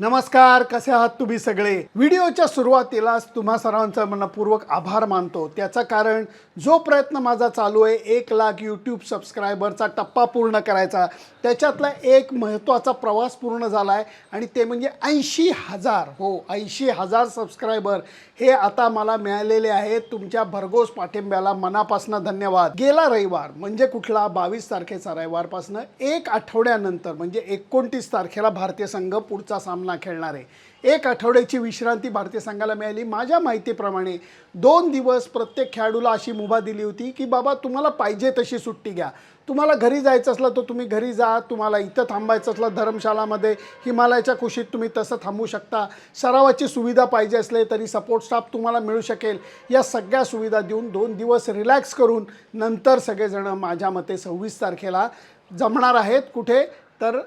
नमस्कार कसे आहात तुम्ही सगळे? व्हिडिओच्या सुरुवातीलाच तुम्हा सर्वांचा मनपूर्वक आभार मानतो. त्याचं कारण जो प्रयत्न माझा चालू आहे एक लाख यूट्यूब सबस्क्रायबरचा टप्पा पूर्ण करायचा. त्याच्यातला एक महत्त्वाचा प्रवास पूर्ण झाला आहे आणि ते म्हणजे ऐंशी हजार. हो ऐंशी हजार सबस्क्रायबर हे आता मला मिळालेले आहेत. तुमच्या भरघोस पाठिंब्याला मनापासून धन्यवाद. गेला रविवार म्हणजे कुठला? बावीस तारखेचा रविवारपासून एक आठवड्यानंतर म्हणजे एकोणतीस तारखेला भारतीय संघ पुढचा सामना खेळणार आहे. एक आठवड्याची विश्रांती भारतीय संघाला मिळाली. माझ्या माहितीप्रमाणे दोन दिवस प्रत्येक खेळाडूला अशी मुभा दिली होती की बाबा तुम्हाला पाहिजे तशी सुट्टी घ्या. तुम्हाला घरी जायचं असलं तर तुम्ही घरी जा. तुम्हाला इथं थांबायचं असलं धर्मशालामध्ये हिमालयाच्या कुशीत तुम्ही तसं थांबू शकता. सरावाची सुविधा पाहिजे असले तरी सपोर्ट स्टाफ तुम्हाला मिळू शकेल. या सगळ्या सुविधा देऊन दोन दिवस रिलॅक्स करून नंतर सगळेजणं माझ्या मते सव्वीस तारखेला जमणार आहेत. कुठे? तर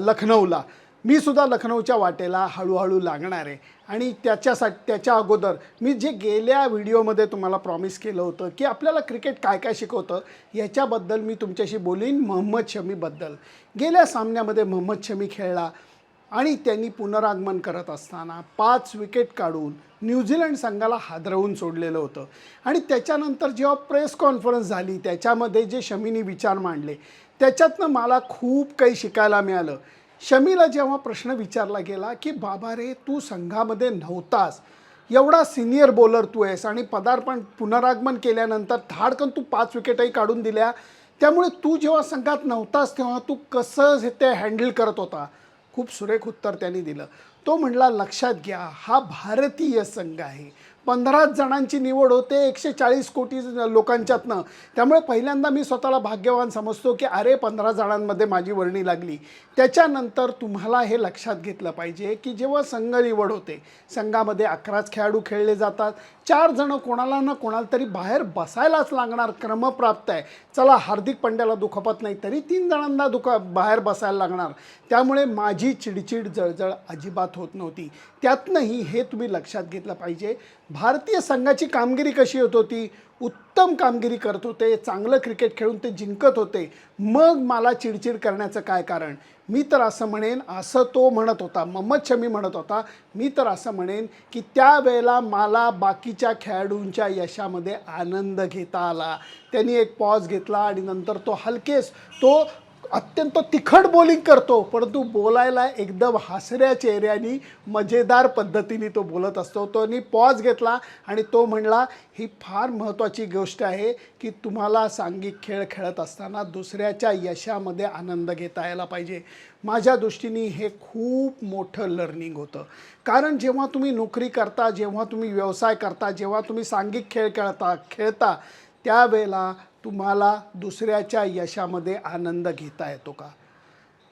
लखनौला. मी सुद्धा लखनौच्या वाटेला हळूहळू लागणार आहे. आणि त्याच्यासाठी त्याच्या अगोदर मी जे गेल्या व्हिडिओमध्ये तुम्हाला प्रॉमिस केलं होतं की आपल्याला क्रिकेट काय काय शिकवतं याच्याबद्दल मी तुमच्याशी बोलीन मोहम्मद शमीबद्दल गेल्या सामन्यामध्ये मोहम्मद शमी खेळला आणि त्यांनी पुनरागमन करत असताना पाच विकेट काढून न्यूझीलंड संघाला हादरवून सोडलेलं होतं. आणि त्याच्यानंतर जेव्हा प्रेस कॉन्फरन्स झाली त्याच्यामध्ये जे शमीनी विचार मांडले त्याच्यातनं मला खूप काही शिकायला मिळालं. शमीला जेव्हा प्रश्न विचारला गेला की बाबा रे तू संघामध्ये नव्हतास. एवढा सिनियर बॉलर तू आहेस आणि पदार्पण पुनरागमन केल्यानंतर धाडकन तू पाच विकेटही काढून दिल्या. त्यामुळे तू जेव्हा संघात नव्हतास तेव्हा तू कसं हे ते हँडल करत होता? खूप सुरेख उत्तर त्यांनी दिलं. तो म्हणला लक्षात घ्या हा भारतीय संघ आहे. पंधराच जणांची निवड होते एकशे चाळीस कोटी लोकांच्यातनं. त्यामुळे पहिल्यांदा मी स्वतःला भाग्यवान समजतो की अरे पंधरा जणांमध्ये माझी वर्णी लागली. त्याच्यानंतर तुम्हाला हे लक्षात घेतलं पाहिजे की जेव्हा संघ निवड होते संघामध्ये अकराच खेळाडू खेळले जातात चार जणं कोणाला ना कोणाला तरी बाहेर बसायलाच लागणार क्रमप्राप्त आहे. चला हार्दिक पंड्याला दुखापत नाही तरी तीन जणांना दुखा बाहेर बसायला लागणार. त्यामुळे माझी चिडचिड जळजळ अजिबात होत नव्हती. त्यातनंही हे तुम्ही लक्षात घेतलं पाहिजे. भारतीय संघाची कामगिरी कशी होत होती? उत्तम कामगिरी करत होते चांगलं क्रिकेट खेळून ते जिंकत होते. मग मला चिडचिड करण्याचं काय कारण? मी तर असं म्हणेन असं तो म्हणत होता मोहम्मद शमी म्हणत होता मी तर असं म्हणेन की त्यावेळेला मला बाकीच्या खेळाडूंच्या यशामध्ये आनंद घेता आला. त्यांनी एक पॉज घेतला आणि नंतर तो हलकेच तो अत्यंत तिखट बॉलिंग करतो परंतु बोलायला एकदम हसऱ्या चेहऱ्याने मजेदार पद्धतीने तो बोलत असतो. तोनी पॉज घेतला आणि तो म्हणला ही फार महत्त्वाची गोष्ट आहे की तुम्हाला सांघिक खेळ खेळत असताना दुसऱ्याच्या यशामध्ये आनंद घेता यायला पाहिजे. माझ्या दृष्टीने हे खूप मोठं लर्निंग होतं. कारण जेव्हा तुम्ही नोकरी करता जेव्हा तुम्ही व्यवसाय करता जेव्हा तुम्ही सांघिक खेळ खेळता खेळता त्यावेळेला तुम्हाला दुसऱ्याच्या यशामध्ये आनंद घेता येतो का?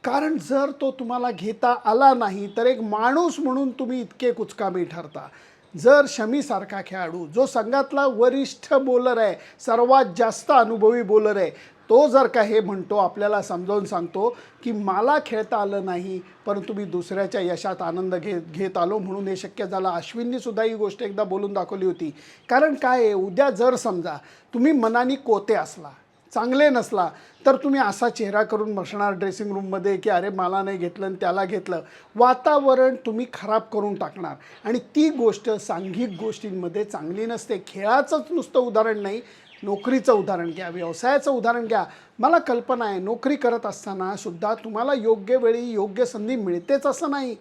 कारण जर तो तुम्हाला घेता आला नाही तर एक माणूस म्हणून तुम्ही इतके कुचकामी ठरता. जर शमीसारखा खेळाडू जो संघातला वरिष्ठ बॉलर आहे सर्वात जास्त अनुभवी बॉलर आहे तो जर का हे म्हणतो आपल्याला समजावून सांगतो की मला खेळता आलं नाही परंतु मी दुसऱ्याच्या यशात आनंद घेत घेत आलो म्हणून हे शक्य झालं. अश्विननी सुद्धा ही गोष्ट एकदा बोलून दाखवली होती. कारण काय आहे उद्या जर समजा तुम्ही मनाने कोते असला चांगले नसला तर तुम्ही असा चेहरा करून बसणार ड्रेसिंग रूममध्ये की अरे मला नाही घेतलं आणि त्याला घेतलं. वातावरण तुम्ही खराब करून टाकणार. आणि ती गोष्ट सांघिक गोष्टींमध्ये चांगली नसते. खेळाचंच नुसतं उदाहरण नाही नोकरीचं उदाहरण घ्या व्यवसायाचं उदाहरण घ्या. मला कल्पना आहे नोकरी करत असताना सुद्धा तुम्हाला योग्य वेळी योग्य संधी मिळतेच असं नाही.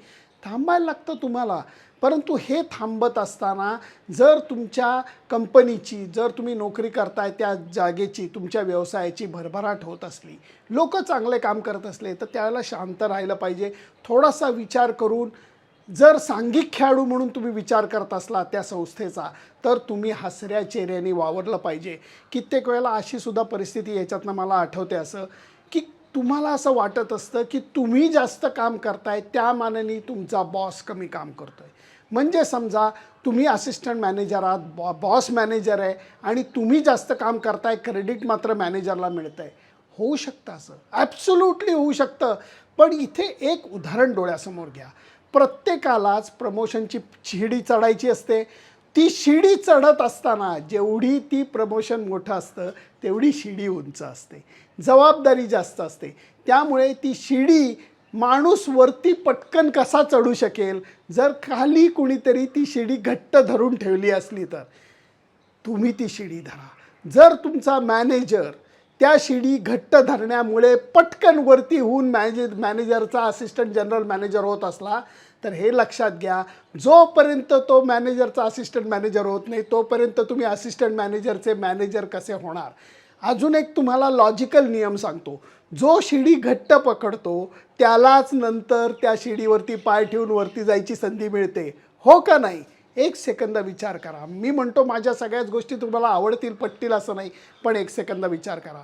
थांबायला लागतं तुम्हाला. परंतु हे थांबत असताना जर तुमच्या कंपनीची जर तुम्ही नोकरी करताय त्या जागेची तुमच्या व्यवसायाची भरभराट होत असली लोक चांगले काम करत असले तर त्यावेळेला शांत राहिलं पाहिजे. थोडासा विचार करून जर सांघिक खेळाडू म्हणून तुम्ही विचार करत असला त्या संस्थेचा तर तुम्ही हसऱ्या चेहऱ्याने वावरलं पाहिजे. कित्येक वेळेला अशी सुद्धा परिस्थिती याच्यातनं मला आठवते असं की तुम्हाला असं वाटत असतं की तुम्ही जास्त काम करताय त्या मानाने तुमचा बॉस कमी काम करतोय. म्हणजे समजा तुम्ही असिस्टंट मॅनेजर आहात बॉ बॉस मॅनेजर आहे आणि तुम्ही जास्त काम करताय क्रेडिट मात्र मॅनेजरला मिळतं आहे होऊ शकतं असं. ॲब्सोल्युटली होऊ शकतं. पण इथे एक उदाहरण डोळ्यासमोर घ्या. प्रत्येकालाच प्रमोशनची शिडी चढायची असते. ती शिडी चढत असताना जेवढी ती प्रमोशन मोठं असतं तेवढी शिडी उंच असते. जबाबदारी जास्त असते. त्यामुळे ती शिडी माणूस वरती पटकन कसा चढू शकेल? जर खाली कुणीतरी ती शिडी घट्ट धरून ठेवली असली तर तुम्ही ती शिडी धरा. जर तुमचा मॅनेजर त्या शिडी घट्ट धरण्यामुळे पटकन वरती होऊन मॅनेजर मॅनेजरचा असिस्टंट जनरल मॅनेजर होत असला तर हे लक्षात घ्या. जोपर्यंत तो मॅनेजरचा असिस्टंट मॅनेजर होत नाही तोपर्यंत तुम्ही असिस्टंट मॅनेजरचे मॅनेजर कसे होणार? अजून एक तुम्हाला लॉजिकल नियम सांगतो. जो शिडी घट्ट पकडतो त्यालाच नंतर त्या शिडीवरती पाय ठेवून वरती जायची संधी मिळते. हो का नाही? एक सेकंद विचार करा. मी म्हणतो माझ्या सगळ्याच गोष्टी तुम्हाला आवडतील पटतील असं नाही पण एक सेकंद विचार करा.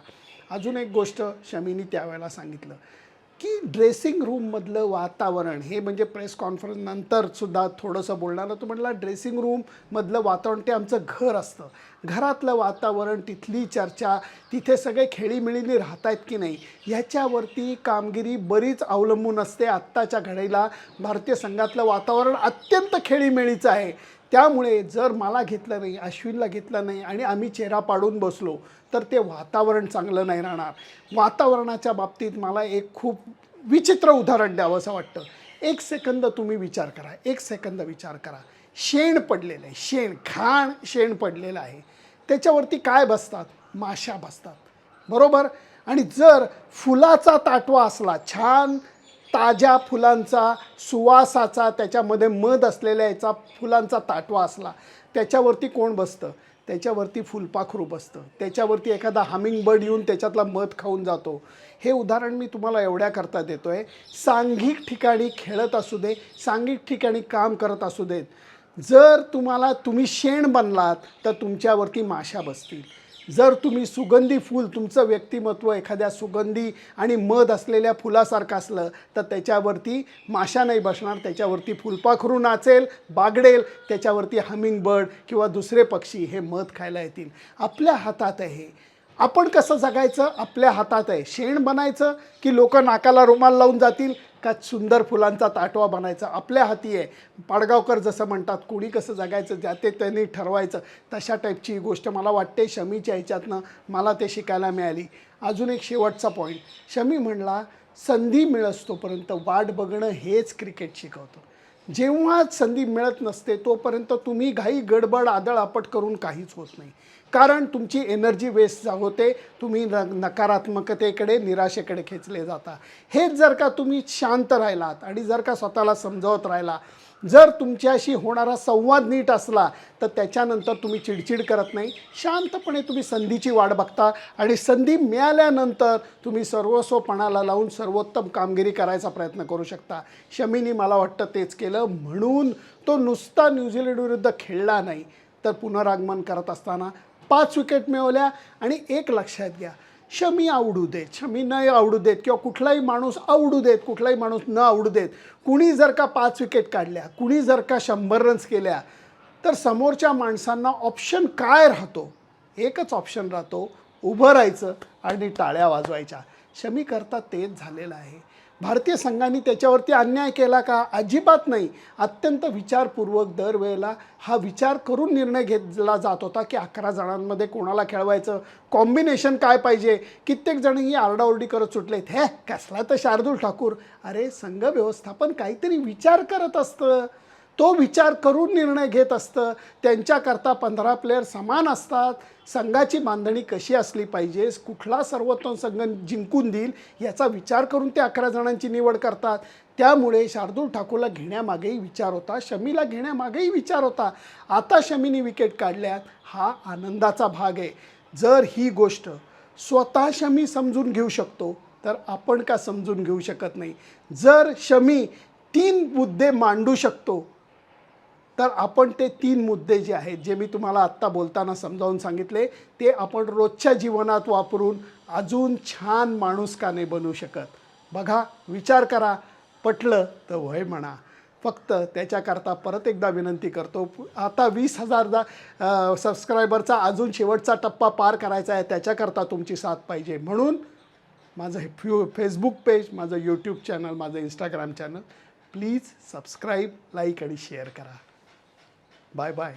अजून एक गोष्ट शमीनी त्यावेळेला सांगितलं. की ड्रेसिंग रूममधलं वातावरण हे म्हणजे प्रेस कॉन्फरन्स नंतर सुद्धा थोडंसं बोलणार तो म्हटला ड्रेसिंग रूममधलं वातावरण ते आमचं घर असतं. घरातलं वातावरण तिथली चर्चा तिथे सगळे खेळीमिळीने राहत आहेत की नाही ह्याच्यावरती कामगिरी बरीच अवलंबून असते आत्ताच्या घडीला. भारतीय संघातलं वातावरण अत्यंत खेळीमेळीचं आहे. त्यामुळे जर मला घेतलं नाही अश्विनला घेतलं नाही आणि आम्ही चेहरा पाडून बसलो तर ते वातावरण चांगलं नाही राहणार. वातावरणाच्या बाबतीत मला एक खूप विचित्र उदाहरण द्यावं असं वाटतं. एक सेकंद तुम्ही विचार करा एक सेकंद विचार करा. शेण पडलेलं आहे शेण घाण शेण पडलेलं आहे. त्याच्यावरती काय बसतात? माशा बसतात. बरोबर? आणि जर फुलाचा ताटवा असला छान ताज्या फुलांचा सुवासाचा त्याच्यामध्ये मध असलेल्या याचा फुलांचा ताटवा असला त्याच्यावरती कोण बसतं? त्याच्यावरती फुलपाखरू बसतं. त्याच्यावरती एखादा हमिंग बर्ड येऊन त्याच्यातला मध खाऊन जातो. हे उदाहरण मी तुम्हाला एवढ्या करता देतो आहे सांघिक ठिकाणी खेळत असू दे सांघिक ठिकाणी काम करत असू देत. जर तुम्हाला तुम्ही शेण बनलात तर तुमच्यावरती माशा बसतील. जर तुम्ही सुगंधी फूल तुमचं व्यक्तिमत्व एखाद्या सुगंधी आणि मध असलेल्या फुलासारखं असलं तर त्याच्यावरती माशा नाही बसणार त्याच्यावरती फुलपाखरू नाचेल बागडेल त्याच्यावरती हमिंग बर्ड किंवा दुसरे पक्षी हे मध खायला येतील. आपल्या हातात आहे. आपण कसं जगायचं? आपल्या हातात आहे. शेण बनायचं की लोक नाकाला रुमाल लावून जातील? का सुंदर फुलांचा ताटवा बनायचा. आपल्या हाती आहे. पाडगावकर जसं म्हणतात कुणी कसं जगायचं ज्या ते त्यांनी ठरवायचं तशा टाईपची गोष्ट मला वाटते शमीच्या ह्याच्यातनं मला ते शिकायला मिळाली. अजून एक शेवटचा पॉईंट शमी म्हणला संधी मिळस तोपर्यंत वाट बघणं हेच क्रिकेट शिकवतं. जेव्हा संधी मिळत नसते तोपर्यंत तुम्ही घाई गडबड आदळ आपट करून काहीच होत नाही. कारण तुमची एनर्जी वेस्ट होते तुम्ही न नकारात्मकतेकडे निराशेकडे खेचले जाता. हेच जर का तुम्ही शांत राहिलात आणि जर का स्वतःला समजावत राहिला जर तुमच्याशी होणारा संवाद नीट असला तर त्याच्यानंतर तुम्ही चिडचिड करत नाही. शांतपणे तुम्ही संधीची वाट बघता आणि संधी मिळाल्यानंतर तुम्ही सर्वस्वपणाला लावून सर्वोत्तम कामगिरी करायचा प्रयत्न करू शकता. शमीनी मला वाटतं तेच केलं. म्हणून तो नुसता न्यूझीलंड विरुद्ध खेळला नाही तर पुनरागमन करत असताना पाच विकेट मिळवल्या आणि एक लक्षात घ्या. शमी आवडू देत शमी न आवडू देत किंवा कुठलाही माणूस आवडू देत कुठलाही माणूस न आवडू देत कुणी जर का पाच विकेट काढल्या कुणी जर का शंभर रन्स केल्या तर समोरच्या माणसांना ऑप्शन काय राहतो? एकच ऑप्शन राहतो उभं राहायचं आणि टाळ्या वाजवायच्या. शमी करता तेच झालेलं आहे. भारतीय संघाने त्याच्यावरती अन्याय केला का? अजिबात नाही. अत्यंत विचारपूर्वक दरवेळेला हा विचार करून निर्णय घेतला जात होता की अकरा जणांमध्ये कोणाला खेळवायचं? कॉम्बिनेशन काय पाहिजे? कित्येक जण ही आरडाओरडी करत सुटलेत. हे कसला तर शार्दूल ठाकूर. अरे संघ व्यवस्थापन काहीतरी विचार करत असतं. तो विचार करून निर्णय घेत असतं. त्यांच्याकरता पंधरा प्लेयर समान असतात. संघाची बांधणी कशी असली पाहिजे? कुठला सर्वोत्तम संघ जिंकून देईल? याचा विचार करून ते अकरा जणांची निवड करतात. त्यामुळे शार्दूल ठाकूरला घेण्यामागेही विचार होता. शमीला घेण्यामागेही विचार होता. आता शमीने विकेट काढल्यात. हा आनंदाचा भाग आहे. जर ही गोष्ट स्वतः शमी समजून घेऊ शकतो तर आपण का समजून घेऊ शकत नाही? जर शमी तीन मुद्दे मांडू शकतो तर आपण ते तीन मुद्दे जे आहेत जे मी तुम्हाला आत्ता बोलताना समजावून सांगितले ते आपण रोजच्या जीवनात वापरून अजून छान माणूस का नाही बनू शकत. बघा विचार करा पटलं तर वय म्हणा. फक्त त्याच्याकरता परत एकदा विनंती करतो आता वीस हजारदा सबस्क्रायबरचा अजून शेवटचा टप्पा पार करायचा आहे त्याच्याकरता तुमची साथ पाहिजे. म्हणून माझं हे फ्यू फेसबुक पेज माझं यूट्यूब चॅनल माझं Instagram channel please subscribe like आणि शेअर करा. Bye bye.